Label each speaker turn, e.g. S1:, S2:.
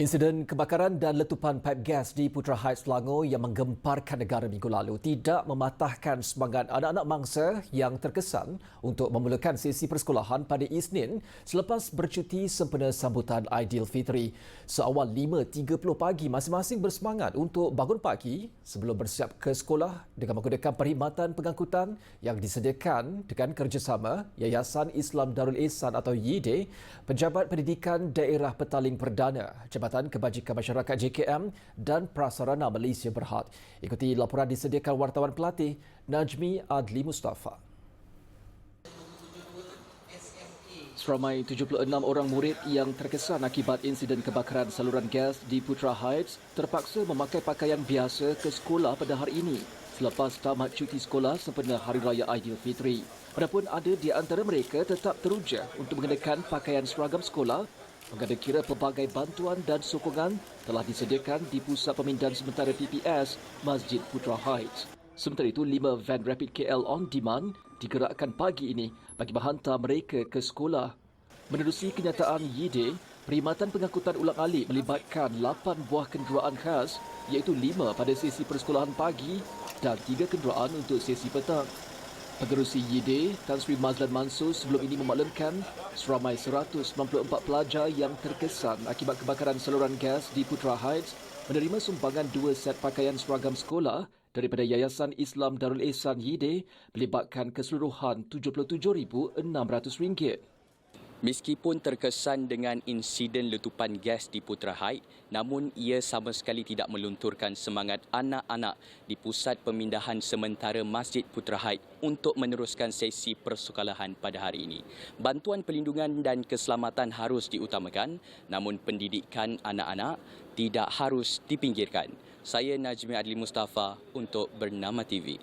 S1: Insiden kebakaran dan letupan paip gas di Putra Heights Selangor yang menggemparkan negara minggu lalu tidak mematahkan semangat anak-anak mangsa yang terkesan untuk memulakan sesi persekolahan pada Isnin selepas bercuti sempena sambutan Aidilfitri. Seawal 5.30 pagi, masing-masing bersemangat untuk bangun pagi sebelum bersiap ke sekolah dengan menggunakan perkhidmatan pengangkutan yang disediakan dengan kerjasama Yayasan Islam Darul Ihsan atau YIDE, Pejabat Pendidikan Daerah Petaling Perdana, Jabatan Jabatan Kebajikan Masyarakat JKM dan Prasarana Malaysia Berhad. Ikuti laporan disediakan wartawan pelatih Najmi Adli Mustafa. Seramai 76 orang murid yang terkesan akibat insiden kebakaran saluran gas di Putra Heights terpaksa memakai pakaian biasa ke sekolah pada hari ini selepas tamat cuti sekolah sempena Hari Raya Aidilfitri. Adapun ada di antara mereka tetap teruja untuk mengenakan pakaian seragam sekolah Mengada kira pelbagai bantuan dan sokongan telah disediakan di Pusat Pemindahan Sementara PPS Masjid Putra Heights. Sementara itu, lima van Rapid KL On Demand digerakkan pagi ini bagi menghantar mereka ke sekolah. Menerusi kenyataan YIDE, perkhidmatan pengangkutan ulang alik melibatkan 8 buah kenderaan khas iaitu 5 pada sesi persekolahan pagi dan 3 kenderaan untuk sesi petang. Pengerusi YIDE, Tan Sri Mazlan Mansur sebelum ini memaklumkan seramai 194 pelajar yang terkesan akibat kebakaran saluran gas di Putra Heights menerima sumbangan dua set pakaian seragam sekolah daripada Yayasan Islam Darul Ihsan YIDE melibatkan keseluruhan RM77,600.
S2: Meskipun terkesan dengan insiden letupan gas di Putra Heights, namun ia sama sekali tidak melunturkan semangat anak-anak di Pusat Pemindahan Sementara Masjid Putra Heights untuk meneruskan sesi persekolahan pada hari ini. Bantuan perlindungan dan keselamatan harus diutamakan, namun pendidikan anak-anak tidak harus dipinggirkan. Saya Najmi Adli Mustafa untuk Bernama TV.